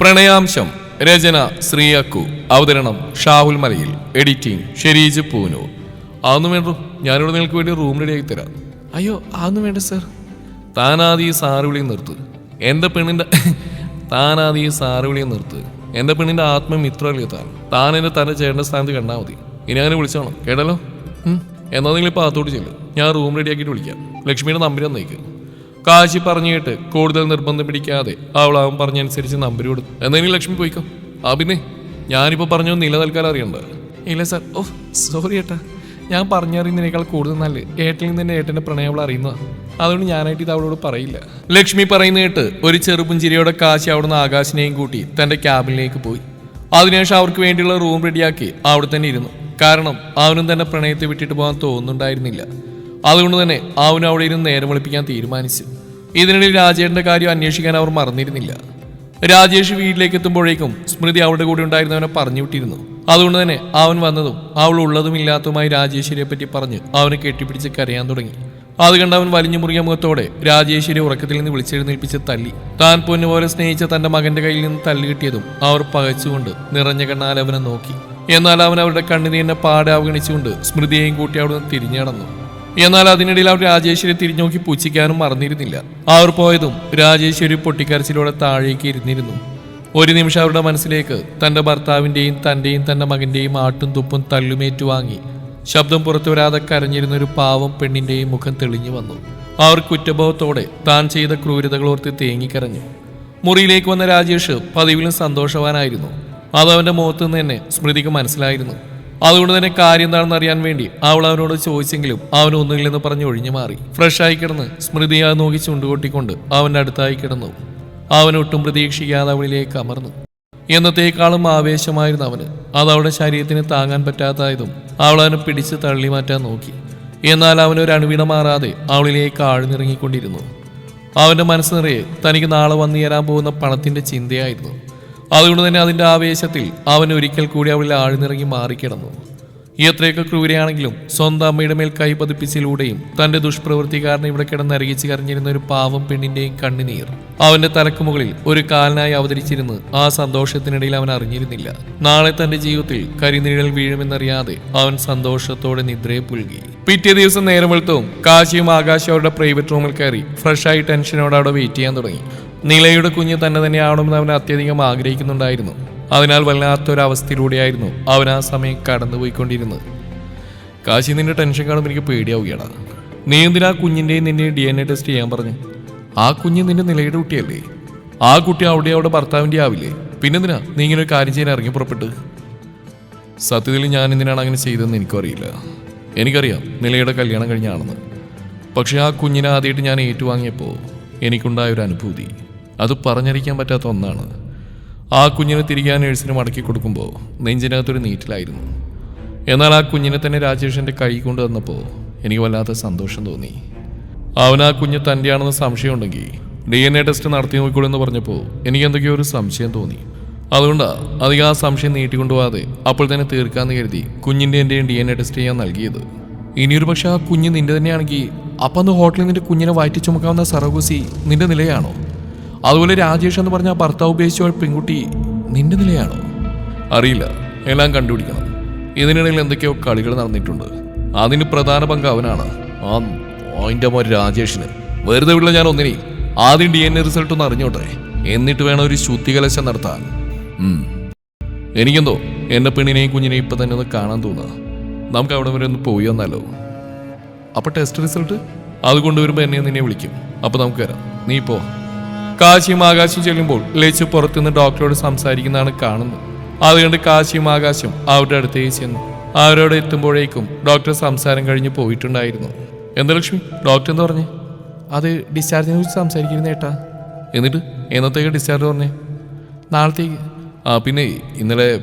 പ്രണയാംശം രചന ശ്രീയക്കു അവതരണം ഷാഹുൽ മലയിൽ. എഡിറ്റിംഗ് ഷെരീജ് പൂനൂർ. അതൊന്നും വേണ്ടു ഞാനിവിടെ നിങ്ങൾക്ക് വേണ്ടി റൂം റെഡിയാക്കി തരാം. അയ്യോ അതൊന്നും വേണ്ട സർ താനാദി സാറ് വിളി നിർത്ത്. എന്റെ പെണ്ണിന്റെ താനാദി സാറ് വിളി നിർത്ത്. എന്റെ പെണ്ണിന്റെ ആത്മമിത്രമല്ലേ താൻ? താൻ എന്റെ തന്റെ ചേട്ടന്റെ സ്ഥാനത്ത് കണ്ടാൽ മതി. ഇനി അങ്ങനെ വിളിച്ചോണം കേട്ടല്ലോ? എന്നാൽ നിങ്ങളിപ്പോൾ ആത്തോട്ട് ചെല്ലും. ഞാൻ റൂം റെഡിയാക്കിയിട്ട് വിളിക്കാം. ലക്ഷ്മിയുടെ നമ്പർ തന്നേക്ക് കാശി പറഞ്ഞിട്ട് കൂടുതൽ നിർബന്ധം പിടിക്കാതെ അവൾ അവൻ പറഞ്ഞനുസരിച്ച് നമ്പർ കൊടുത്തു എന്തെങ്കിലും ലക്ഷ്മി പോയിക്കോ. ആ പിന്നെ ഞാനിപ്പോൾ പറഞ്ഞു നിലനിൽക്കാൻ അറിയണ്ട. ഇല്ല സാർ ഓ സോറി ഏട്ടാ. ഞാൻ പറഞ്ഞറിയുന്നതിനേക്കാൾ കൂടുതൽ നല്ല ഏട്ടനിൽ നിന്ന് ഏട്ടന്റെ പ്രണയം അവൾ അറിയുന്നതാണ് അതുകൊണ്ട് ഞാനായിട്ട് ഇത് അവളോട് പറയില്ല. ലക്ഷ്മി പറയുന്ന കേട്ട് ഒരു ചെറുപുഞ്ചിരിയോടെ കാശി അവിടുന്ന് ആകാശിനെയും കൂട്ടി തന്റെ ക്യാബിനിലേക്ക് പോയി. അതിനുശേഷം അവർക്ക് വേണ്ടിയുള്ള റൂം റെഡിയാക്കി അവിടെ തന്നെ ഇരുന്നു. കാരണം അവനും തന്നെ പ്രണയത്തെ വിട്ടിട്ട് പോകാൻ തോന്നുന്നുണ്ടായിരുന്നില്ല. അതുകൊണ്ട് തന്നെ അവനും അവിടെ ഇരുന്ന് നേരം വെളുപ്പിക്കാൻ തീരുമാനിച്ചു. ഇതിനിടയിൽ രാജേഷിന്റെ കാര്യം അന്വേഷിക്കാൻ അവർ മറന്നിരുന്നില്ല. രാജേഷ് വീട്ടിലേക്ക് എത്തുമ്പോഴേക്കും സ്മൃതി അവളുടെ കൂടെ ഉണ്ടായിരുന്നവനെ പറഞ്ഞു വിട്ടിരുന്നു. അതുകൊണ്ട് തന്നെ അവൻ വന്നതും അവൾ ഉള്ളതും ഇല്ലാത്തതുമായി രാജേശ്വരിയെ പറ്റി പറഞ്ഞ് അവനെ കെട്ടിപ്പിടിച്ച് കരയാൻ തുടങ്ങി. അത് കണ്ട് അവൻ വലിഞ്ഞു മുറിയ മുഖത്തോടെ രാജേശ്വരി ഉറക്കത്തിൽ നിന്ന് വിളിച്ചെഴുന്നേൽപ്പിച്ച് തല്ലി. താൻ പൊന്നുപോലെ സ്നേഹിച്ച തന്റെ മകന്റെ കയ്യിൽ നിന്ന് തല്ലി കിട്ടിയതും അവർ പകച്ചുകൊണ്ട് നിറഞ്ഞ കണ്ണാൽ അവനെ നോക്കി. എന്നാൽ അവൻ അവരുടെ കണ്ണിനെ പാടെ അവഗണിച്ചുകൊണ്ട് സ്മൃതിയെയും കൂട്ടി അവിടെ നിന്ന് തിരിഞ്ഞടന്നു എന്നാൽ അതിനിടയിൽ അവർ രാജേശ്വരി തിരിഞ്ഞു നോക്കി മറന്നിരുന്നില്ല. അവർ പോയതും രാജേശ്വരി പൊട്ടിക്കരച്ചിലൂടെ താഴേക്ക് ഇരുന്നിരുന്നു. ഒരു നിമിഷം അവരുടെ മനസ്സിലേക്ക് തന്റെ ഭർത്താവിന്റെയും തന്റെയും തന്റെ മകന്റെയും ആട്ടും തുപ്പും തള്ളുമേറ്റു വാങ്ങി ശബ്ദം പുറത്തു വരാതെ കരഞ്ഞിരുന്ന ഒരു പാവം പെണ്ണിന്റെയും മുഖം തെളിഞ്ഞു വന്നു. അവർ കുറ്റബോധത്തോടെ താൻ ചെയ്ത ക്രൂരതകൾ ഓർത്ത് തേങ്ങിക്കരഞ്ഞു. മുറിയിലേക്ക് വന്ന രാജേഷ് പതിവിലും സന്തോഷവാനായിരുന്നു. അത് അവന്റെ മുഖത്തു നിന്ന് തന്നെ സ്മൃതിക്ക് മനസ്സിലായിരുന്നു. അതുകൊണ്ട് തന്നെ കാര്യം എന്താണെന്ന് അറിയാൻ വേണ്ടി അവൾ അവനോട് ചോദിച്ചെങ്കിലും അവൻ ഒന്നുകിലെന്ന് പറഞ്ഞ് ഒഴിഞ്ഞു മാറി. ഫ്രഷായി കിടന്ന് സ്മൃതിയെ നോക്കി ചുണ്ടുകൊട്ടിക്കൊണ്ട് അവന്റെ അടുത്തായി കിടന്നു. അവനൊട്ടും പ്രതീക്ഷിക്കാതെ അവളിലേക്ക് അമർന്നു. എന്നത്തേക്കാളും ആവേശമായിരുന്നു അവന്. അത് അവളുടെ ശരീരത്തിന് താങ്ങാൻ പറ്റാത്തതായതും അവൾ അവനെ പിടിച്ച് തള്ളി മാറ്റാൻ നോക്കി. എന്നാൽ അവനൊരു അണുവിട മാറാതെ അവളിലേക്ക് ആഴ്ന്നിറങ്ങിക്കൊണ്ടിരുന്നു. അവന്റെ മനസ്സ് നിറയെ തനിക്ക് നാളെ വന്നു ചേരാൻ പോകുന്ന പണത്തിന്റെ ചിന്തയായിരുന്നു. അതുകൊണ്ട് തന്നെ അതിന്റെ ആവേശത്തിൽ അവൻ ഒരിക്കൽ കൂടി അവളിൽ ആഴ്ന്നിറങ്ങി മാറിക്കിടന്നു. എത്രയൊക്കെ ക്രൂരയാണെങ്കിലും സ്വന്തം അമ്മയുടെ മേൽ കൈ പതിപ്പിച്ചിലൂടെയും തന്റെ ദുഷ്പ്രവൃത്തി കാരണം ഇവിടെ കിടന്ന് അരകിച്ച് കരഞ്ഞിരുന്ന ഒരു പാവം പെണ്ണിന്റെയും കണ്ണുനീർ അവന്റെ തലക്ക് മുകളിൽ ഒരു കാലിനായി അവതരിച്ചിരുന്ന് ആ സന്തോഷത്തിനിടയിൽ അവൻ അറിഞ്ഞിരുന്നില്ല. നാളെ തന്റെ ജീവിതത്തിൽ കരിനീഴൽ വീഴുമെന്നറിയാതെ അവൻ സന്തോഷത്തോടെ നിദ്രയെ പുൽകി. പിറ്റേ ദിവസം നേരം വെളുത്തവും കാശിയും ആകാശവും അവരുടെ പ്രൈവറ്റ് റൂമിൽ കയറി ഫ്രഷായി ടെൻഷനോടെ അവിടെ വെയിറ്റ് ചെയ്യാൻ തുടങ്ങി. നിലയുടെ കുഞ്ഞ് തന്നെ തന്നെ ആവണമെന്ന് അവൻ അത്യധികം ആഗ്രഹിക്കുന്നുണ്ടായിരുന്നു. അതിനാൽ വല്ലാത്തൊരവസ്ഥയിലൂടെയായിരുന്നു അവൻ ആ സമയം കടന്നുപോയിക്കൊണ്ടിരുന്നത്. കാശി നിന്റെ ടെൻഷൻ കാണുമ്പോൾ എനിക്ക് പേടിയാവുകയാണ് നീ എന്തിനാ കുഞ്ഞിന്റെയും നിന്റെയും ഡി എൻ എ ടെസ്റ്റ് ചെയ്യാൻ പറഞ്ഞു? ആ കുഞ്ഞ് നിന്റെ നിലയുടെ കുട്ടിയല്ലേ? ആ കുട്ടി അവിടെ അവിടെ ഭർത്താവിന്റെ ആവില്ലേ? പിന്നെന്തിനാ നീ ഇങ്ങനെ ഒരു കാര്യം ചെയ്യാൻ ഇറങ്ങി പുറപ്പെട്ട്? സത്യത്തിൽ ഞാൻ എന്തിനാണ് അങ്ങനെ ചെയ്തതെന്ന് എനിക്കറിയില്ല. എനിക്കറിയാം നിലയുടെ കല്യാണം കഴിഞ്ഞാണെന്ന് പക്ഷേ ആ കുഞ്ഞിനെ ആദ്യമായിട്ട് ഞാൻ ഏറ്റുവാങ്ങിയപ്പോൾ എനിക്കുണ്ടായ ഒരു അനുഭൂതി. അത് പറഞ്ഞറിയിക്കാൻ പറ്റാത്ത ഒന്നാണ്. ആ കുഞ്ഞിനെ തിരികെ നേഴ്സിന് മടക്കി കൊടുക്കുമ്പോൾ നെഞ്ചിനകത്തൊരു നീറ്റിലായിരുന്നു. എന്നാൽ ആ കുഞ്ഞിനെ തന്നെ രാജേഷിന്റെ കൈ കൊണ്ട് വന്നപ്പോൾ എനിക്ക് വല്ലാത്ത സന്തോഷം തോന്നി. അവൻ ആ കുഞ്ഞ് തന്റെയാണെന്ന് സംശയമുണ്ടെങ്കിൽ ഡി എൻ എ ടെസ്റ്റ് നടത്തി നോക്കിക്കോളെന്ന് പറഞ്ഞപ്പോൾ എനിക്ക് എന്തൊക്കെയോ ഒരു സംശയം തോന്നി. അതുകൊണ്ടാണ് അധികം ആ സംശയം നീട്ടിക്കൊണ്ടുപോകാതെ അപ്പോൾ തന്നെ തീർക്കാമെന്ന് കരുതി കുഞ്ഞിന്റെ എന്റെയും ഡി എൻ എ ടെസ്റ്റ് ചെയ്യാൻ നൽകിയത്. ഇനിയൊരു പക്ഷേ ആ കുഞ്ഞ് നിന്റെ തന്നെയാണെങ്കിൽ അപ്പം അന്ന് ഹോട്ടലിൽ നിന്റെ കുഞ്ഞിനെ വയറ്റി ചുമക്കാവുന്ന സറോഗുസി നിന്റെ നിലയാണോ? അതുപോലെ രാജേഷ് എന്ന് പറഞ്ഞ ഭർത്താവ് ഉപയോഗിച്ച പെൺകുട്ടി നിന്റെ നിലയാണോ? അറിയില്ല. എല്ലാം കണ്ടുപിടിക്കണം. ഇതിനിടയിൽ എന്തൊക്കെയോ കളികൾ നടന്നിട്ടുണ്ട്. അതിന് പ്രധാന പങ്ക് അവനാണ്. ആ അതിന്റെ മോൻ രാജേഷിന്. വെറുതെ വിടില്ല ഞാൻ ഒന്നിനെ. ആദ്യം ഡി എൻ എ റിസൾട്ട് ഒന്ന് അറിഞ്ഞോട്ടെ. എന്നിട്ട് വേണം ഒരു ശുദ്ധികലശം നടത്താൻ. എനിക്കെന്തോ എന്റെ പെണ്ണിനെയും കുഞ്ഞിനെയും ഇപ്പൊ തന്നെ ഒന്ന് കാണാൻ തോന്നുക നമുക്ക് അവിടെ വരെ ഒന്ന് പോയി വന്നാലോ? അപ്പൊ ടെസ്റ്റ് റിസൾട്ട് അത് കൊണ്ടുവരുമ്പോ എന്നെ നിന്നെ വിളിക്കും. അപ്പൊ നമുക്ക് വരാം. നീ പോ. കാശിയും ആകാശം ചെല്ലുമ്പോൾ ലച്ചു പുറത്തുനിന്ന് ഡോക്ടറോട് സംസാരിക്കുന്നതാണ് കാണുന്നത്. അതുകൊണ്ട് കണ്ട് കാശിയും ആകാശം അവരുടെ അടുത്തേക്ക് ചെന്നു. അവരോട് എത്തുമ്പോഴേക്കും ഡോക്ടർ സംസാരം കഴിഞ്ഞ് പോയിട്ടുണ്ടായിരുന്നു. എന്താ ലക്ഷ്മി? ഡോക്ടർ എന്ന് പറഞ്ഞേ? അത് ഡിസ്ചാർജിനെ കുറിച്ച് സംസാരിക്കുന്ന ഏട്ടാ. എന്നിട്ട്? എന്നത്തേക്ക് ഡിസ്ചാർജ് പറഞ്ഞേ? നാളത്തേക്ക്. ആ പിന്നെ ഇന്നലെ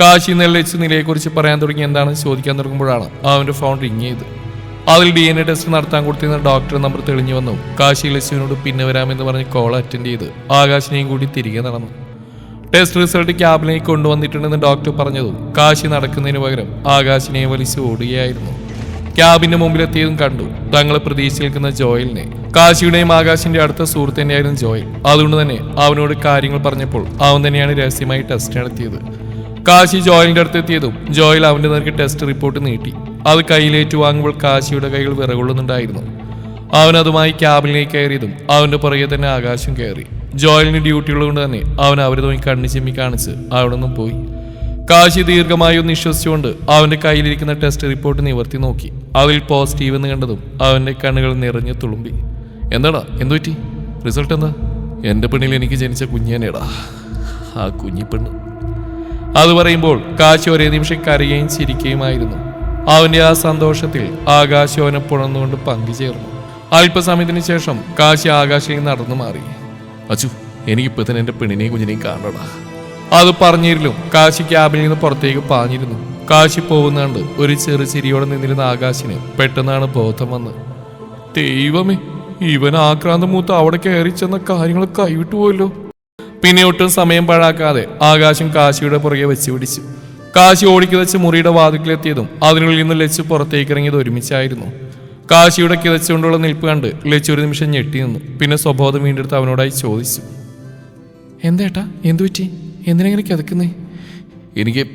കാശി നെല്ലച്ച് നിലയെക്കുറിച്ച് പറയാൻ തുടങ്ങി എന്താണ് ചോദിക്കാൻ തുടങ്ങുമ്പോഴാണ് അവന്റെ ഫോൺ റിങ് ചെയ്ത് അതിൽ ഡി എൻ എ ടെസ്റ്റ് നടത്താൻ കൊടുത്തിരുന്ന ഡോക്ടർ നമ്പർ തെളിഞ്ഞു വന്നു. കാശി ലച്ചുവിനോട് പിന്നെ വരാമെന്ന് പറഞ്ഞ് കോൾ അറ്റൻഡ് ചെയ്ത് ആകാശിനെയും കൂടി തിരികെ നടന്നു. ടെസ്റ്റ് റിസൾട്ട് ക്യാബിലേക്ക് കൊണ്ടുവന്നിട്ടുണ്ടെന്ന് ഡോക്ടർ പറഞ്ഞതും കാശി നടക്കുന്നതിന് പകരം ആകാശിനെ വലിച്ചു ഓടുകയായിരുന്നു. ക്യാബിന്റെ മുമ്പിലെത്തിയതും കണ്ടു. തങ്ങളെ പ്രതീക്ഷിച്ച് നിൽക്കുന്ന ജോയലിനെ. കാശിയുടെയും ആകാശിന്റെ അടുത്ത സുഹൃത്ത് തന്നെയായിരുന്നു ജോയൽ. അതുകൊണ്ട് തന്നെ അവനോട് കാര്യങ്ങൾ പറഞ്ഞപ്പോൾ അവൻ തന്നെയാണ് രഹസ്യമായി ടെസ്റ്റ് നടത്തിയത്. കാശി ജോയലിന്റെ അടുത്ത് എത്തിയതും ജോയൽ അവന്റെ നേർക്ക് ടെസ്റ്റ് റിപ്പോർട്ട് നീട്ടി. അത് കയ്യിലേറ്റു വാങ്ങുമ്പോൾ കാശിയുടെ കൈകൾ വിറകൊള്ളുന്നുണ്ടായിരുന്നു. അവൻ അതുമായി ക്യാബിനിലേക്ക് കയറിയതും അവന്റെ പുറകെ തന്നെ ആകാശം കയറി. ജോയലിന് ഡ്യൂട്ടി ഉള്ളതുകൊണ്ട് തന്നെ അവൻ അവരെ നോക്കി കണ്ണു ചിമ്മി കാണിച്ച് അവിടെ നിന്നും പോയി. കാശി ദീർഘമായി ഒന്ന് വിശ്വസിച്ചുകൊണ്ട് അവന്റെ കയ്യിലിരിക്കുന്ന ടെസ്റ്റ് റിപ്പോർട്ട് നിവർത്തി നോക്കി. അതിൽ പോസിറ്റീവ് എന്ന് കണ്ടതും അവന്റെ കണ്ണുകൾ നിറഞ്ഞു തുളുമ്പി. എന്താടാ? എന്തു പറ്റി? റിസൾട്ട് എന്താ? എന്റെ പെണ്ണിൽ എനിക്ക് ജനിച്ച കുഞ്ഞേനേടാ ആ കുഞ്ഞിപ്പെണ്ണ്. അത് പറയുമ്പോൾ കാശി ഒരേ നിമിഷം കരയുകയും ചിരിക്കുകയുമായിരുന്നു. അവന്റെ ആ സന്തോഷത്തിൽ ആകാശം അവനെ പുണർന്നുകൊണ്ട് പങ്കുചേർന്നു. അല്പസമയത്തിന് ശേഷം കാശി ആകാശയിൽ നടന്നു മാറി. അച്ചു എനിക്കിപ്പോ തന്നെ എന്റെ പെണ്ണിനെയും കുഞ്ഞിനെയും കാണണടാ. അത് പറഞ്ഞിരുന്നു. കാശി ക്യാബിൽ നിന്ന് പുറത്തേക്ക് പാഞ്ഞിരുന്നു. കാശി പോകുന്നാണ്ട് ഒരു ചെറു ചിരിയോടെ നിന്നിരുന്ന ആകാശിന് പെട്ടെന്നാണ് ബോധം വന്ന് ദൈവമേ ഇവൻ ആക്രാന്ത മൂത്ത് അവിടെ കയറി ചെന്ന കാര്യങ്ങൾ കൈവിട്ടു പോയല്ലോ പിന്നെ ഒട്ടും സമയം പാഴാക്കാതെ ആകാശം കാശിയുടെ പുറകെ വെച്ച് പിടിച്ചു കാശി ഓടിക്കിതച്ച് മുറിയുടെ വാതിക്കിലെത്തിയതും അതിനുള്ളിൽ നിന്ന് ലച്ചു പുറത്തേക്ക് ഇറങ്ങിയത് ഒരുമിച്ചായിരുന്നു കാശിയുടെ കിതച്ചുകൊണ്ടുള്ള നിൽപ്പ് കണ്ട് ലച്ചു ഒരു നിമിഷം ഞെട്ടി നിന്നു. പിന്നെ സ്വബോധം വീണ്ടെടുത്ത് അവനോടായി ചോദിച്ചു. എന്തേട്ടാ എന്തു പറ്റി? എന്തിനെങ്ങനെ കിതക്കുന്നേ? എനിക്ക്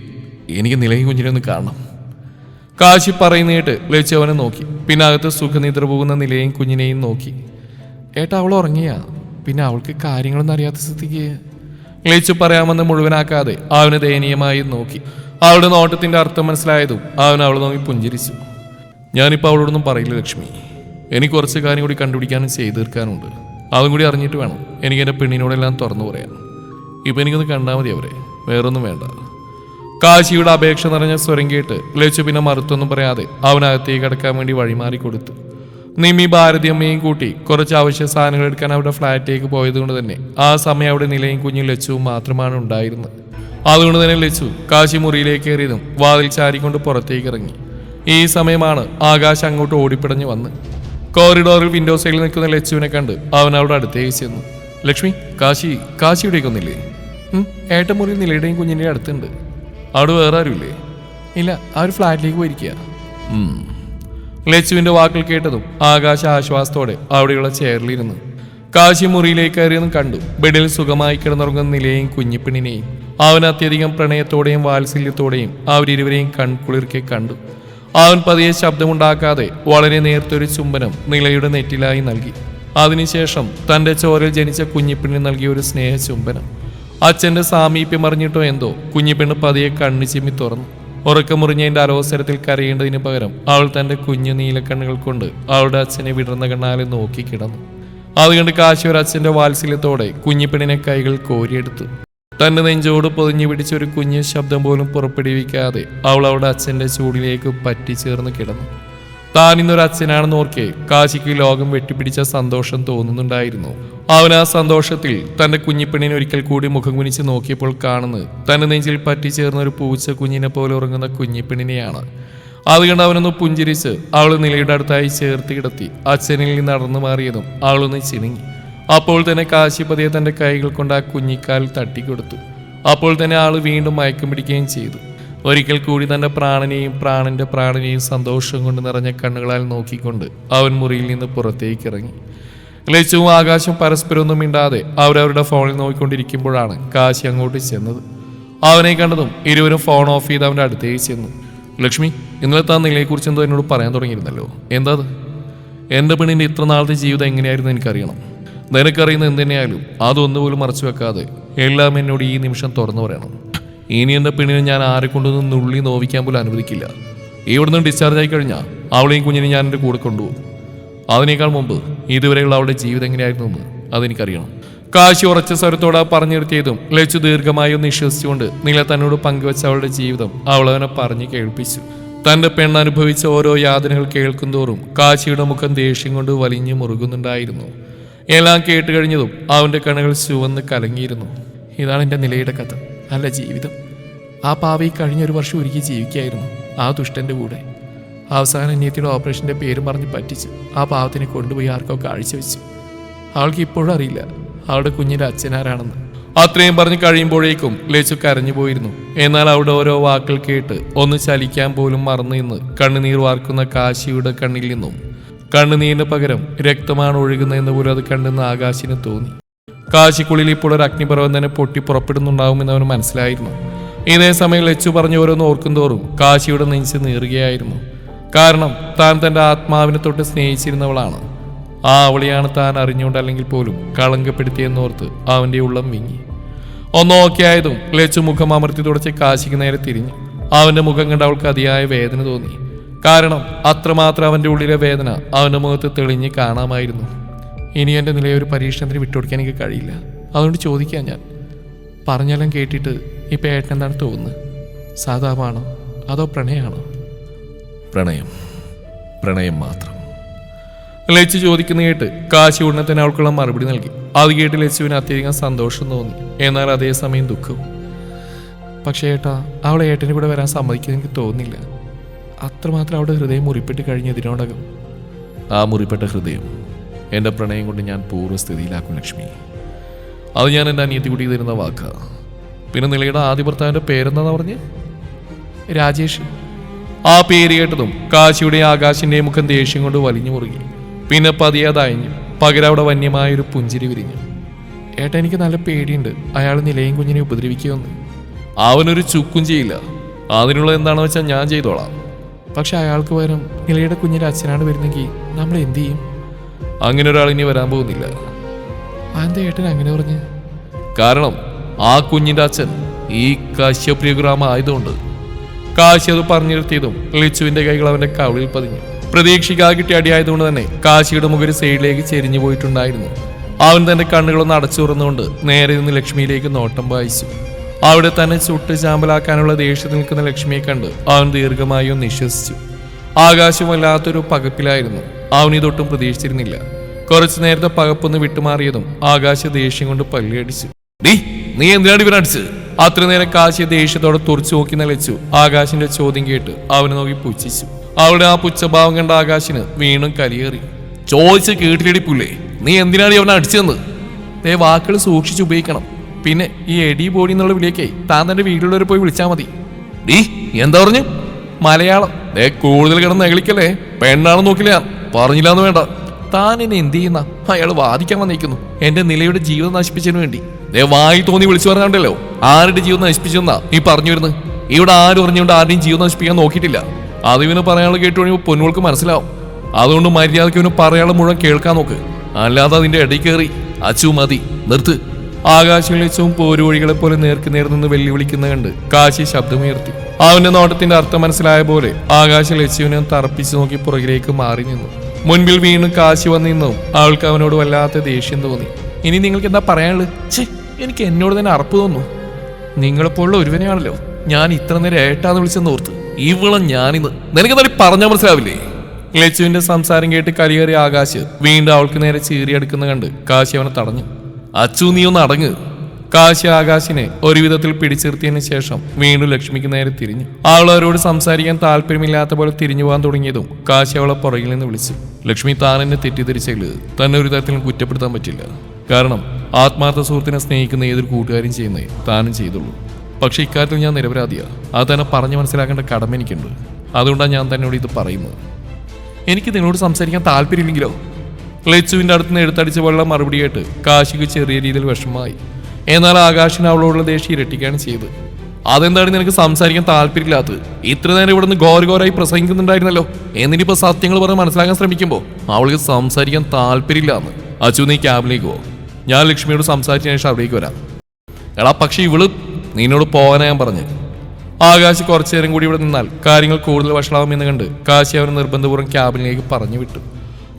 എനിക്ക് നിലയും കുഞ്ഞിനെ ഒന്ന് കാണണം. കാശി പറയുന്നേട്ട് ലച്ചു അവനെ നോക്കി. പിന്നെ അകത്ത് സുഖനിദ്ര പോകുന്ന നിലയും കുഞ്ഞിനെയും നോക്കി. ഏട്ടാ അവൾ ഉറങ്ങിയാ? പിന്നെ അവൾക്ക് കാര്യങ്ങളൊന്നും അറിയാത്ത സ്ഥിതിക്ക്? ലച്ചു പറയാമെന്ന് മുഴുവനാക്കാതെ അവന് ദയനീയമായി നോക്കി. അവളുടെ നോട്ടത്തിന്റെ അർത്ഥം മനസ്സിലായതും അവൻ അവളെ നോക്കി പുഞ്ചിരിച്ചു. ഞാനിപ്പോൾ അവളോടൊന്നും പറയില്ല ലക്ഷ്മി. എനിക്ക് കുറച്ച് കാര്യം കൂടി കണ്ടുപിടിക്കാനും ചെയ്തു തീർക്കാനുണ്ട്. അതും കൂടി അറിഞ്ഞിട്ട് വേണം എനിക്ക് എന്റെ പെണ്ണിനോടെല്ലാം തുറന്നു പറയാൻ. ഇപ്പം എനിക്കൊന്ന് കണ്ടാൽ മതി അവരെ. വേറൊന്നും വേണ്ട. കാശിയുടെ അപേക്ഷ നിറഞ്ഞ സ്വരം കേട്ട് ലച്ചു പിന്നെ മറുത്തൊന്നും പറയാതെ അവനകത്തേക്ക് കിടക്കാൻ വേണ്ടി വഴിമാറി കൊടുത്തു. നിമി ഭാരതി അമ്മയും കൂട്ടി കുറച്ച് അവശ്യ സാധനങ്ങൾ എടുക്കാൻ അവിടെ ഫ്ലാറ്റിലേക്ക് പോയതുകൊണ്ട് തന്നെ ആ സമയം അവിടെ നിലയും കുഞ്ഞും ലച്ചുവും മാത്രമാണ് ഉണ്ടായിരുന്നത്. അതുകൊണ്ട് തന്നെ ലച്ചു കാശി മുറിയിലേക്ക് കയറിയതും വാതിൽ ചാരിക്കൊണ്ട് പുറത്തേക്ക് ഇറങ്ങി. ഈ സമയമാണ് ആകാശ് അങ്ങോട്ട് ഓടിപ്പിടഞ്ഞു വന്ന്. കോറിഡോറിൽ വിൻഡോ സൈഡിൽ നിൽക്കുന്ന ലച്ചുവിനെ കണ്ട് അവൻ അവിടെ അടുത്തേക്ക് ചെന്നു. ലക്ഷ്മി കാശി കാശിയുടെയൊക്കെ ഒന്നില്ലേ ഉം, ഏട്ടൻ മുറിയിൽ നിലയുടെയും കുഞ്ഞിന്റെയും അടുത്തുണ്ട്. അവിടെ വേറെ ആരുമില്ലേ? ഇല്ല ആ ഒരു ഫ്ലാറ്റിലേക്ക് പോയിരിക്കുക. ലച്ചുവിന്റെ വാക്കുകൾ കേട്ടതും ആകാശ ആശ്വാസത്തോടെ അവിടെയുള്ള ചെയറിലിരുന്നു. കാശി മുറിയിലേക്ക് കയറിയെന്ന് കണ്ടു. ബെഡിൽ സുഖമായി കിടന്നുറങ്ങുന്ന നിലയെയും കുഞ്ഞിപ്പെണ്ണിനെയും അവൻ അത്യധികം പ്രണയത്തോടെയും വാത്സല്യത്തോടെയും അവരിരുവരെയും കൺകുളിർക്കെ കണ്ടു. അവൻ പതിയെ ശബ്ദമുണ്ടാക്കാതെ വളരെ നേർത്തൊരു ചുംബനം നിലയുടെ നെറ്റിലായി നൽകി. അതിനുശേഷം തന്റെ ചോരൽ ജനിച്ച കുഞ്ഞിപ്പെണ്ണിന് നൽകിയ ഒരു സ്നേഹ ചുംബനം അച്ഛന്റെ സാമീപ്യം അറിഞ്ഞിട്ടോ എന്തോ കുഞ്ഞിപ്പെണ്ണ് പതിയെ കണ്ണു ചിമ്മി തുറന്നു. ഉറക്കമുറിഞ്ഞതിന്റെ അലോസരത്തിൽ കരയേണ്ടതിന് പകരം അവൾ തന്റെ കുഞ്ഞു നീലക്കണ്ണുകൾ കൊണ്ട് അവളുടെ അച്ഛനെ വിടർന്ന കണ്ണാലെ നോക്കിക്കിടന്നു കിടന്നു. അതുകണ്ട് കാശിയൊരു അച്ഛന്റെ വാത്സല്യത്തോടെ കുഞ്ഞിപ്പെണ്ണിനെ കൈകൾ കോരിയെടുത്തു. തന്റെ നെഞ്ചോട് പൊതിഞ്ഞു പിടിച്ച ഒരു കുഞ്ഞു ശബ്ദം പോലും പുറപ്പെടുവിക്കാതെ അവൾ അവളുടെ അച്ഛന്റെ ചൂടിലേക്ക് പറ്റിച്ചേർന്ന് കിടന്നു. താൻ ഇന്നൊരു അച്ഛനാണെന്ന് ഓർക്കെ കാശിക്ക് ലോകം വെട്ടിപ്പിടിച്ച സന്തോഷം തോന്നുന്നുണ്ടായിരുന്നു. അവൻ ആ സന്തോഷത്തിൽ തന്റെ കുഞ്ഞിപ്പെണ്ണിനെ ഒരിക്കൽ കൂടി മുഖം കുനിച്ച് നോക്കിയപ്പോൾ കാണുന്നത് തന്റെ നെഞ്ചിൽ പറ്റിച്ചേർന്ന ഒരു പൂച്ച കുഞ്ഞിനെ പോലെ ഉറങ്ങുന്ന കുഞ്ഞിപ്പെണ്ണിനെയാണ്. അത് കണ്ട് അവനൊന്ന് പുഞ്ചിരിച്ച് അവൾ നിലയുടെ അടുത്തായി ചേർത്ത് കിടത്തി അച്ഛനിൽ നടന്നു മാറിയതും അവളൊന്ന് ചിണുങ്ങി. അപ്പോൾ തന്നെ കാശിപതിയെ തന്റെ കൈകൾ കൊണ്ട് ആ കുഞ്ഞിക്കാൽ തട്ടിക്കൊടുത്തു. അപ്പോൾ തന്നെ ആൾ വീണ്ടും മയക്കം പിടിക്കുകയും ചെയ്തു. ഒരിക്കൽ കൂടി തന്റെ പ്രാണനെയും പ്രാണന്റെ പ്രാണനെയും സന്തോഷം കൊണ്ട് നിറഞ്ഞ കണ്ണുകളാൽ നോക്കിക്കൊണ്ട് അവൻ മുറിയിൽ നിന്ന് പുറത്തേക്ക് ഇറങ്ങി. ലച്ചുവും ആകാശം പരസ്പരമൊന്നും മിണ്ടാതെ അവരവരുടെ ഫോണിൽ നോക്കിക്കൊണ്ടിരിക്കുമ്പോഴാണ് കാശി അങ്ങോട്ട് ചെന്നത്. അവനെ കണ്ടതും ഇരുവരും ഫോൺ ഓഫ് ചെയ്ത് അവന്റെ അടുത്തേക്ക് ചെന്നു. ലക്ഷ്മി ഇന്നലെ താൻ നിലയെക്കുറിച്ച് എന്തോ എന്നോട് പറയാൻ തുടങ്ങിയിരുന്നല്ലോ. എന്താ അത്? എന്റെ പെണ്ണിന്റെ ഇത്ര നാളത്തെ ജീവിതം എങ്ങനെയായിരുന്നു എനിക്കറിയണം. നിനക്കറിയുന്ന എന്തിനെയായാലും അതൊന്നുപോലും മറച്ചു വെക്കാതെ എല്ലാം എന്നോട് ഈ നിമിഷം തുറന്നു പറയണം. ഇനി എന്റെ പെണ്ണിനെ ഞാൻ ആരെ കൊണ്ടൊന്നും നുള്ളി നോവിക്കാൻ പോലും അനുവദിക്കില്ല. ഇവിടുന്ന് ഡിസ്ചാർജ് ആയി കഴിഞ്ഞാൽ അവളെയും കുഞ്ഞിനെ ഞാൻ എന്റെ കൂടെ കൊണ്ടുപോകും. അതിനേക്കാൾ മുമ്പ് ഇതുവരെയുള്ള അവളുടെ ജീവിതം എങ്ങനെയായിരുന്നു എന്ന് അതെനിക്കറിയണം. കാശി ഉറച്ച സ്വരത്തോടെ പറഞ്ഞു നിർത്തിയതും ലച്ചു ദീർഘമായി ഒന്ന് വിശ്വസിച്ചുകൊണ്ട് നില തന്നോട് പങ്കുവച്ച അവളുടെ ജീവിതം അവളവനെ പറഞ്ഞു കേൾപ്പിച്ചു. തന്റെ പെണ്ണ് അനുഭവിച്ച ഓരോ യാതനകൾ കേൾക്കുന്തോറും കാശിയുടെ മുഖം ദേഷ്യം കൊണ്ട് വലിഞ്ഞു മുറുകുന്നുണ്ടായിരുന്നു. എല്ലാം കേട്ട് കഴിഞ്ഞതും അവന്റെ കണ്ണുകൾ ചുവന്ന് കലങ്ങിയിരുന്നു. ഇതാണ് എന്റെ നിലയുടെ കഥ. അല്ല ജീവിതം. ആ പാവി കഴിഞ്ഞ ഒരു വർഷം ഒരുക്കി ജീവിക്കായിരുന്നു ആ ദുഷ്ടന്റെ കൂടെ. അവസാന അനിയത്തിയുടെ ഓപ്പറേഷന്റെ പേര് പറഞ്ഞ് പറ്റിച്ചു ആ പാവത്തിനെ കൊണ്ടുപോയി ആർക്കോ കാഴ്ച വെച്ചു അവൾക്ക് ഇപ്പോഴും അറിയില്ല അവളുടെ കുഞ്ഞിന്റെ അച്ഛനാരാണെന്ന്. അത്രയും പറഞ്ഞ് കഴിയുമ്പോഴേക്കും ലച്ചു കരഞ്ഞു പോയിരുന്നു. എന്നാൽ അവിടെ ഓരോ വാക്കുകൾ കേട്ട് ഒന്ന് ചലിക്കാൻ പോലും മറന്നു നിന്ന് കണ്ണുനീർ വാർക്കുന്ന കാശിയുടെ കണ്ണിൽ നിന്നും. കണ്ണുനീരിന് പകരം രക്തമാണ് ഒഴുകുന്നതെന്ന് പോലും അത് കണ്ടെന്ന് ആകാശിന് തോന്നി. കാശിക്കുള്ളിൽ ഇപ്പോൾ ഒരു അഗ്നിപർവം തന്നെ പൊട്ടി പുറപ്പെടുന്നുണ്ടാവുമെന്ന് അവന് മനസ്സിലായിരുന്നു. ഇതേ സമയം ലച്ചു പറഞ്ഞു ഓരോന്ന് ഓർക്കും തോറും കാശിയുടെ നെഞ്ച് നീറുകയായിരുന്നു. കാരണം താൻ തന്റെ ആത്മാവിനെ തൊട്ട് സ്നേഹിച്ചിരുന്നവളാണ്. ആ അവളെയാണ് താൻ അറിഞ്ഞുകൊണ്ട് അല്ലെങ്കിൽ പോലും കളങ്കപ്പെടുത്തിയെന്നോർത്ത് അവന്റെ ഉള്ളം വിങ്ങി. ഒന്ന് ഓക്കെ ആയതും ലച്ചു മുഖം അമർത്തി തുടച്ച് കാശിക്ക് നേരെ തിരിഞ്ഞു അവന്റെ മുഖം കണ്ട അവൾക്ക് അതിയായ വേദന തോന്നി. കാരണം അത്രമാത്രം അവന്റെ ഉള്ളിലെ വേദന അവന്റെ മുഖത്ത് തെളിഞ്ഞ് കാണാമായിരുന്നു. ഇനി എന്റെ നിലയെ ഒരു പരീക്ഷണത്തിന് വിട്ടുകൊടുക്കാൻ എനിക്ക് കഴിയില്ല. അതുകൊണ്ട് ചോദിക്കാം ഞാൻ. പറഞ്ഞാലും കേട്ടിട്ട് ഇപ്പം ഏട്ടൻ എന്താണ് തോന്നുന്നത്? സാധാമാണോ അതോ പ്രണയമാണോ പ്രണയം. പ്രണയം മാത്രം. ലച്ചു ചോദിക്കുന്ന കേട്ട് കാശി ഉടനെ തന്നെ അവൾക്കുള്ള മറുപടി നൽകി. അത് കേട്ട് ലച്ചുവിന് അത്യധികം സന്തോഷം തോന്നി. എന്നാൽ അതേസമയം ദുഃഖവും. പക്ഷേ ഏട്ടാ അവളെ ഏട്ടന്റെ കൂടെ വരാൻ സമ്മതിക്കുന്ന എനിക്ക് തോന്നുന്നില്ല. അത്രമാത്രം അവളുടെ ഹൃദയം മുറിപ്പെട്ട് കഴിഞ്ഞതിനോടകം. ആ മുറിപ്പെട്ട ഹൃദയം. എന്റെ പ്രണയം കൊണ്ട് ഞാൻ പൂർവസ്ഥിതിയിലാക്കും ലക്ഷ്മി. അത് ഞാൻ എന്റെ അനിയത്തി കൂടി തരുന്ന വാക്ക. പിന്നെ നിലയുടെ ആദ്യ ഭർത്താവിന്റെ പേരെന്താണെന്ന് പറഞ്ഞ്? രാജേഷ്. ആ പേര് കേട്ടതും കാശിയുടെ ആകാശിന്റെയും മുഖം ദേഷ്യം കൊണ്ട് വലിഞ്ഞു മുറുകി. പിന്നെ പതിയെ അതയഞ്ഞു പകരം അവിടെ വന്യമായൊരു പുഞ്ചിരി വിരിഞ്ഞു. ഏട്ടാ എനിക്ക് നല്ല പേടിയുണ്ട്. അയാൾ നിലയും കുഞ്ഞിനെ ഉപദ്രവിക്കുമെന്ന്. അവനൊരു ചുക്കും ചെയ്യില്ല അതിനുള്ള എന്താണെന്ന് വെച്ചാൽ ഞാൻ ചെയ്തോളാം. പക്ഷെ അയാൾക്ക് പകരം നിലയുടെ കുഞ്ഞിന്റെ അച്ഛനാണ് വരുന്നെങ്കിൽ നമ്മൾ എന്തു ചെയ്യും? അങ്ങനെ ഒരാൾ ഇനി വരാൻ പോകുന്നില്ല. അതെന്താ ഏട്ടൻ അങ്ങനെ പറഞ്ഞു? കാരണം ആ കുഞ്ഞിന്റെ അച്ഛൻ ഈ കാശ്യപ്രിയ ഗ്രാമം ആയതുകൊണ്ട് കാശി അത് പറഞ്ഞു നിർത്തിയതും ലിച്ചുവിന്റെ കൈകൾ അവന്റെ കവിളിൽ പതിഞ്ഞു. പ്രതീക്ഷിക്കാതെ കിട്ടിയ അടിയായതുകൊണ്ട് തന്നെ കാശിയുടെ മുഖര് സൈഡിലേക്ക് ചെരിഞ്ഞു പോയിട്ടുണ്ടായിരുന്നു. അവൻ തന്റെ കണ്ണുകളൊന്ന് അടച്ചു തുറന്നുകൊണ്ട് നേരെ നിന്ന് ലക്ഷ്മിയിലേക്ക് നോട്ടം വായിച്ചു. അവിടെ തന്നെ ചുട്ട് ചാമ്പലാക്കാനുള്ള ദേഷ്യത്തിൽ നിൽക്കുന്ന ലക്ഷ്മിയെ കണ്ട് അവൻ ദീർഘമായി ഒന്ന് നിശ്വസിച്ചു ആകാശം വല്ലാത്തൊരു പകപ്പിലായിരുന്നു. അവൻ ഇതൊട്ടും പ്രതീക്ഷിച്ചിരുന്നില്ല. കുറച്ചു നേരത്തെ പകപ്പൊന്ന് വിട്ടുമാറിയതും ആകാശ ദേഷ്യം കൊണ്ട് പല്ലിയടിച്ചു ഡീ നീ എന്തിനാണ് ഇവനടിച്ച് അത്ര നേരം കാശിയെ ദേഷ്യത്തോടെ തുറച്ചു നോക്കി നിലച്ചു ആകാശിന്റെ ചോദ്യം കേട്ട് അവനെ നോക്കി പുച്ഛിച്ചു. അവിടെ ആ പുച്ഛഭാവം കണ്ട ആകാശിന് വീണ്ടും കലിയേറി. ചോദിച്ച് കേട്ടിലടിപ്പില്ലേ നീ എന്തിനാണ് അവനെ അടിച്ചതെന്ന്? ദേ വാക്കുകൾ സൂക്ഷിച്ച് ഉപയോഗിക്കണം. പിന്നെ ഈ എടി ബോഡി എന്നുള്ള വിളിയൊക്കെ താൻ തന്റെ വീട്ടിലുള്ളവരെ പോയി വിളിച്ചാൽ മതി. ഡീ എന്താ പറഞ്ഞു? മലയാളം. ദേ കൂടുതൽ കിടന്ന് എകളിക്കല്ലേ പെണ്ണാണെന്ന് നോക്കില്ല. പറഞ്ഞില്ലാന്ന് വേണ്ട. താൻ എന്നെ എന്ത് ചെയ്യുന്ന? അയാൾ വാദിക്കാൻ വന്നിരിക്കുന്നു എന്റെ നിലയുടെ ജീവിതം നശിപ്പിച്ചതിന് വേണ്ടി. ദേ വായി തോന്നി വിളിച്ചു പറഞ്ഞാണ്ടല്ലോ ആരുടെ ജീവിതം നശിപ്പിച്ചെന്നാ നീ പറഞ്ഞു വരുന്നത്? ഇവിടെ ആരും അറിഞ്ഞുകൊണ്ട് ആരുടെയും ജീവിതം നശിപ്പിക്കാൻ നോക്കിയിട്ടില്ല. അത് ഇവന് പറയാനുള്ള കേട്ടു കഴിയുമ്പോൾ പൊന്നുകൾക്ക് മനസ്സിലാവും. അതുകൊണ്ട് മര്യാദയ്ക്ക് ഇവന് പറയാനുള്ള മുഴുവൻ കേൾക്കാൻ നോക്ക്. അല്ലാതെ അതിന്റെ ഇടയിൽ കയറി. അച്ചു മതി. നിർത്ത്. ആകാശം വെളിച്ചവും പോരുവഴികളെ പോലെ നേർക്ക് നേർ നിന്ന് വെല്ലുവിളിക്കുന്ന കണ്ട് കാശി ശബ്ദമുയർത്തി. അവന്റെ നോട്ടത്തിന്റെ അർത്ഥം മനസ്സിലായ പോലെ ആകാശ ലക്ഷ്യവിനെ തറപ്പിച്ചു നോക്കി പുറകിലേക്ക് മാറി നിന്നു. മുൻപിൽ വീണ്ടും കാശി വന്നു നിന്നും. അവൾക്ക് അവനോട് വല്ലാത്ത ദേഷ്യം തോന്നി. ഇനി നിങ്ങൾക്ക് എന്താ പറയാനുള്ളത്? എനിക്ക് എന്നോട് തന്നെ അറപ്പ് തോന്നുന്നു. നിങ്ങളെപ്പോലുള്ള ഒരുവനെയാണല്ലോ ഞാൻ ഇത്ര നേരം ഏട്ടാന്ന് വിളിച്ചെന്ന് ഓർത്ത്. ഇവളെ ഞാനിന്ന്. നിനക്ക് തന്നെ പറഞ്ഞാൽ മനസ്സിലാവില്ലേ? ലച്ചുവിന്റെ സംസാരം കേട്ട് കലിയേറിയ ആകാശ് വീണ്ടും അവൾക്ക് നേരെ ചീറിയെടുക്കുന്ന കണ്ട് കാശി അവനെ തടഞ്ഞു. അച്ചു നീ ഒന്ന് അടങ്ങ്. കാശി ആകാശിനെ ഒരുവിധത്തിൽ പിടിച്ചിർത്തിയതിന് ശേഷം വീണ്ടും ലക്ഷ്മിക്ക് നേരെ തിരിഞ്ഞു. അവൾ അവരോട് സംസാരിക്കാൻ താല്പര്യമില്ലാത്ത പോലെ തിരിഞ്ഞു പോകാൻ തുടങ്ങിയതും കാശി അവളെ പുറകിൽ നിന്ന് വിളിച്ചു. ലക്ഷ്മി താൻ എന്നെ തെറ്റിദ്ധരിച്ചാൽ തന്നെ ഒരു തരത്തിലും കുറ്റപ്പെടുത്താൻ പറ്റില്ല. കാരണം ആത്മാർത്ഥ സുഹൃത്തിനെ സ്നേഹിക്കുന്ന ഏതൊരു കൂട്ടുകാരും ചെയ്യുന്നേ താനും ചെയ്തുള്ളൂ. പക്ഷെ ഇക്കാര്യത്തിൽ ഞാൻ നിരപരാധിയാ. അത് തന്നെ പറഞ്ഞു മനസ്സിലാക്കേണ്ട കടമ എനിക്കുണ്ട്. അതുകൊണ്ടാണ് ഞാൻ തന്നോട് ഇത് പറയുന്നത്. എനിക്ക് നിങ്ങളോട് സംസാരിക്കാൻ താല്പര്യമില്ലെങ്കിലോ? ലച്ചുവിന്റെ അടുത്ത് നിന്ന് എഴുത്തടിച്ച വെള്ളം മറുപടിയായിട്ട് കാശിക്ക് ചെറിയ രീതിയിൽ വിഷമമായി. എന്നാൽ ആകാശിന് അവളോടുള്ള ദേഷ്യം ഇരട്ടിക്കുകയാണ് ചെയ്തത്. അതെന്താണ് നിനക്ക് സംസാരിക്കാൻ താല്പര്യമില്ലാത്തത്? ഇത്ര നേരം ഇവിടെ നിന്ന് ഘോരഘോരായി പ്രസംഗിക്കുന്നുണ്ടായിരുന്നല്ലോ. എന്നിട്ടിപ്പോ സത്യങ്ങൾ പറഞ്ഞ് മനസ്സിലാക്കാൻ ശ്രമിക്കുമ്പോൾ അവൾക്ക് സംസാരിക്കാൻ താല്പര്യമില്ല എന്ന് അച്ചു നീ ക്യാബിലേക്ക് പോകും ഞാൻ ലക്ഷ്മിയോട് സംസാരിച്ച ശേഷം അവിടേക്ക് വരാം. എടാ പക്ഷെ ഇവൾ നിന്നോട് പോകാനാ ഞാൻ പറഞ്ഞു. ആകാശ് കുറച്ചു നേരം കൂടി ഇവിടെ നിന്നാൽ കാര്യങ്ങൾ കൂടുതൽ വഷളാവുമെന്ന് കണ്ട് കാശി അവൻ നിർബന്ധപൂർവം ക്യാബിനിലേക്ക് പറഞ്ഞു വിട്ടു.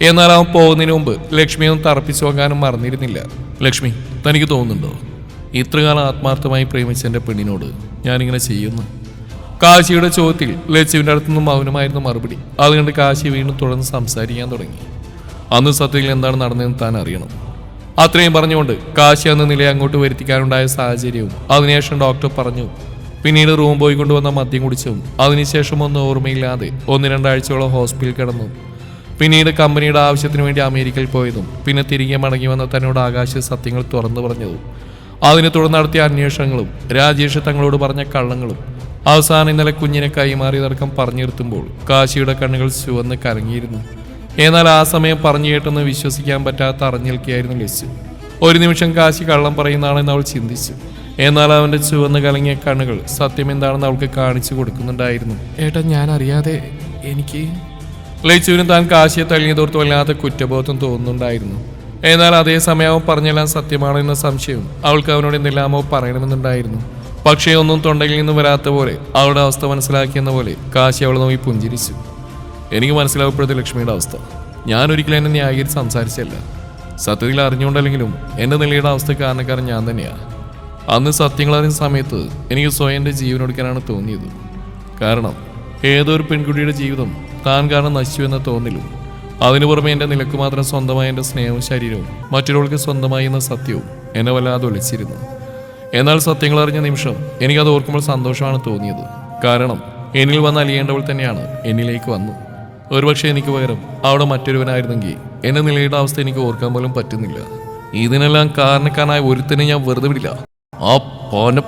എന്നാൽ അവൻ പോകുന്നതിന് മുമ്പ് ലക്ഷ്മിയൊന്നും തറപ്പിച്ചു പോകാനും മറന്നിരുന്നില്ല. ലക്ഷ്മി തനിക്ക് തോന്നുന്നുണ്ടോ? ഇത്രകാലം ആത്മാർത്ഥമായി പ്രേമിച്ച എന്റെ പെണ്ണിനോട് ഞാനിങ്ങനെ ചെയ്യുന്നു. കാശിയുടെ ചോദ്യത്തിൽ ലച്ചുവിന്റെ അടുത്തുനിന്നും മൗനമായിരുന്നു മറുപടി. അതുകൊണ്ട് കാശി വീണ്ടും തുടർന്ന് സംസാരിക്കാൻ തുടങ്ങി. അന്ന് സത്യത്തിൽ എന്താണ് നടന്നതെന്ന് താൻ അറിയണം. അത്രയും പറഞ്ഞുകൊണ്ട് കാശി അന്ന് നിലയെ അങ്ങോട്ട് വരുത്തിക്കാനുണ്ടായ സാഹചര്യവും അതിനുശേഷം ഡോക്ടർ പറഞ്ഞു പിന്നീട് റൂം പോയി കൊണ്ടുവന്ന മദ്യം കുടിച്ചും അതിനുശേഷം ഒന്നും ഓർമ്മയില്ലാതെ ഒന്ന് രണ്ടാഴ്ചയോളം ഹോസ്പിറ്റലിൽ കിടന്നു. പിന്നീട് കമ്പനിയുടെ ആവശ്യത്തിന് വേണ്ടി അമേരിക്കയിൽ പോയതും പിന്നെ തിരികെ മടങ്ങി വന്ന തന്നോട് ആകാശ സത്യങ്ങൾ തുറന്നു പറഞ്ഞതും അതിനെ തുടർന്ന് നടത്തിയ അന്വേഷണങ്ങളും രാജേഷ് തങ്ങളോട് പറഞ്ഞ കള്ളങ്ങളും അവസാനം ഇന്നലെ കുഞ്ഞിനെ കൈമാറിയതടക്കം പറഞ്ഞു നിർത്തുമ്പോൾ കാശിയുടെ കണ്ണുകൾ ചുവന്ന് കലങ്ങിയിരുന്നു. എന്നാൽ ആ സമയം പറഞ്ഞു കേട്ടെന്ന് വിശ്വസിക്കാൻ പറ്റാത്ത അറിഞ്ഞേൽക്കുകയായിരുന്നു ലസ്സു. ഒരു നിമിഷം കാശി കള്ളം പറയുന്നതാണെന്ന് അവൾ ചിന്തിച്ചു. എന്നാൽ അവന്റെ ചുവന്ന് കലങ്ങിയ കണ്ണുകൾ സത്യം എന്താണെന്ന് അവൾക്ക് കാണിച്ചു കൊടുക്കുന്നുണ്ടായിരുന്നു. ഏട്ടാ ഞാൻ അറിയാതെ എനിക്ക് ലച്ചുവിന് താൻ കാശിയെ തള്ളിയതോർത്ത് വല്ലാത്ത കുറ്റബോധം തോന്നുന്നുണ്ടായിരുന്നു. എന്നാൽ അതേസമയം അവൻ പറഞ്ഞെല്ലാം സത്യമാണെന്ന സംശയം അവൾക്ക് അവനോട് എന്തെല്ലാമോ പറയണമെന്നുണ്ടായിരുന്നു. പക്ഷേ ഒന്നും തൊണ്ടയിൽ നിന്ന് വരാത്ത പോലെ അവളുടെ അവസ്ഥ മനസ്സിലാക്കിയെന്ന പോലെ കാശി അവളെ നോക്കി പുഞ്ചിരിച്ചു. എനിക്ക് മനസ്സിലാവപ്പെടുത്ത ലക്ഷ്മിയുടെ അവസ്ഥ. ഞാൻ ഒരിക്കലും എന്നെ ന്യായീകരിച്ച് സംസാരിച്ചല്ല സത്യത്തിൽ അറിഞ്ഞുകൊണ്ടല്ലെങ്കിലും എന്റെ നിലയുടെ അവസ്ഥ കാരണക്കാരൻ ഞാൻ തന്നെയാണ് അന്ന് സത്യങ്ങൾ അറിയുന്ന സമയത്ത് എനിക്ക് സ്വയം എന്റെ ജീവനൊടുക്കാനാണ് തോന്നിയത്. കാരണം ഏതൊരു പെൺകുട്ടിയുടെ ജീവിതം താൻ കാരണം നശിച്ചു എന്ന തോന്നലും അതിനു പുറമെ എന്റെ നിലയ്ക്ക് മാത്രം സ്വന്തമായ എന്റെ സ്നേഹവും ശരീരവും മറ്റൊരാൾക്ക് സ്വന്തമായി എന്ന സത്യവും എന്നെ വല്ലാതെ ഒളിച്ചിരുന്നു. എന്നാൽ സത്യങ്ങൾ അറിഞ്ഞ നിമിഷം എനിക്കത് ഓർക്കുമ്പോൾ സന്തോഷമാണ് തോന്നിയത്. കാരണം എന്നിൽ വന്ന് അലിയേണ്ടവൾ തന്നെയാണ് എന്നിലേക്ക് വന്നു. ഒരുപക്ഷെ എനിക്ക് പകരം അവിടെ മറ്റൊരുവനായിരുന്നെങ്കിൽ എന്നെ നിലയുടെ അവസ്ഥ എനിക്ക് ഓർക്കാൻ പോലും പറ്റുന്നില്ല. ഇതിനെല്ലാം കാരണക്കാരനായ ഒരുത്തനെ ഞാൻ വെറുതെ വിടില്ല. ആ പോനം.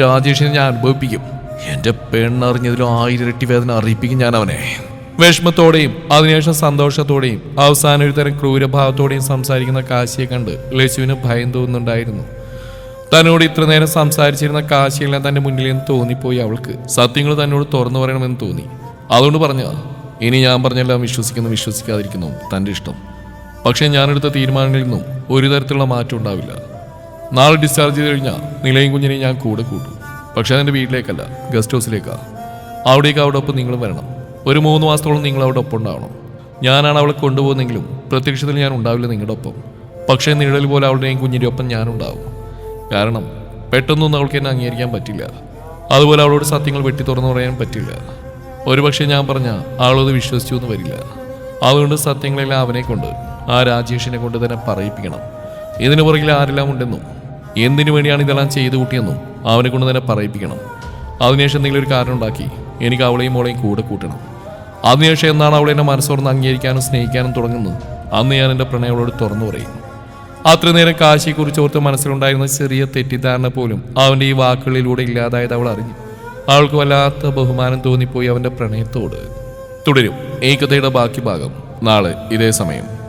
രാജേഷിനെ ഞാൻ അനുഭവിപ്പിക്കും. എന്റെ പെണ്ണറിഞ്ഞതിലും ആയിരം ഇരട്ടി വേദന അറിയിപ്പിക്കും ഞാൻ അവനെ. വിഷമത്തോടെയും അതിനുശേഷം സന്തോഷത്തോടെയും അവസാനം ഒരു തരം ക്രൂരഭാവത്തോടെയും സംസാരിക്കുന്ന കാശിയെ കണ്ട് ലച്ചുവിന് ഭയം തോന്നുന്നുണ്ടായിരുന്നു. തന്നോട് ഇത്ര നേരം സംസാരിച്ചിരുന്ന കാശിയെല്ലാം തന്റെ മുന്നിൽ നിന്ന് തോന്നിപ്പോയി അവൾക്ക്. സത്യങ്ങൾ തന്നോട് തുറന്നു പറയണമെന്ന് തോന്നി. അതുകൊണ്ട് പറഞ്ഞു ഇനി ഞാൻ പറഞ്ഞെല്ലാം വിശ്വസിക്കുന്നു വിശ്വസിക്കാതിരിക്കുന്നു തന്റെ ഇഷ്ടം. പക്ഷേ ഞാനെടുത്ത തീരുമാനങ്ങളിൽ നിന്നും ഒരു തരത്തിലുള്ള മാറ്റം ഉണ്ടാവില്ല. നാളെ ഡിസ്ചാർജ് ചെയ്ത് കഴിഞ്ഞാൽ നിലയും കുഞ്ഞിനെയും ഞാൻ കൂടെ കൂട്ടും. പക്ഷേ അതെന്റെ വീട്ടിലേക്കല്ല ഗസ്റ്റ് ഹൗസിലേക്കാണ് അവിടേക്ക് അവിടെ ഒപ്പം നിങ്ങളും വരണം. ഒരു മൂന്ന് മാസത്തോളം നിങ്ങൾ അവിടെ ഒപ്പം ഉണ്ടാവണം. ഞാനാണ് അവളെ കൊണ്ടുപോകുന്നെങ്കിലും പ്രത്യക്ഷത്തിൽ ഞാൻ ഉണ്ടാവില്ല നിങ്ങളുടെ ഒപ്പം. പക്ഷേ നിഴൽ പോലെ അവളുടെയും കുഞ്ഞിന്റെ ഒപ്പം ഞാനുണ്ടാവും. കാരണം പെട്ടെന്നൊന്നും അവൾക്ക് എന്നെ അംഗീകരിക്കാൻ പറ്റില്ല. അതുപോലെ അവളോട് സത്യങ്ങൾ വെട്ടി തുറന്നു പറയാൻ പറ്റില്ല. ഒരുപക്ഷെ ഞാൻ പറഞ്ഞ ആളത് വിശ്വസിച്ചു എന്ന് വരില്ല. അതുകൊണ്ട് സത്യങ്ങളെല്ലാം അവനെ കൊണ്ട് ആ രാജേഷിനെ കൊണ്ട് തന്നെ പറയിപ്പിക്കണം. ഇതിനു പുറകിൽ ആരെല്ലാം ഉണ്ടെന്നും എന്തിനു വേണ്ടിയാണ് ഇതെല്ലാം ചെയ്തു കൂട്ടിയെന്നും അവനെ കൊണ്ട് തന്നെ പറയിപ്പിക്കണം. അതിനുശേഷം എന്തെങ്കിലും ഒരു കാരണം ഉണ്ടാക്കി എനിക്ക് അവളെയും മോളെയും കൂടെ കൂട്ടണം. അതിനുശേഷം എന്നാണ് അവളെ എന്നെ മനസ്സോർന്ന് അംഗീകരിക്കാനും സ്നേഹിക്കാനും തുടങ്ങുന്നത്. അന്ന് ഞാൻ എന്റെ പ്രണയങ്ങളോട് തുറന്നു പറയും അത്ര നേരം കാശിയെക്കുറിച്ച് ഓർത്ത് മനസ്സിലുണ്ടായിരുന്ന ചെറിയ തെറ്റിദ്ധാരണ പോലും അവന്റെ ഈ വാക്കുകളിലൂടെ ഇല്ലാതായത് അവൾ അറിഞ്ഞു. അവൾക്ക് വല്ലാത്ത ബഹുമാനം തോന്നിപ്പോയി അവന്റെ പ്രണയത്തോട്. തുടരും. ഈ കഥയുടെ ബാക്കി ഭാഗം നാളെ ഇതേ സമയം.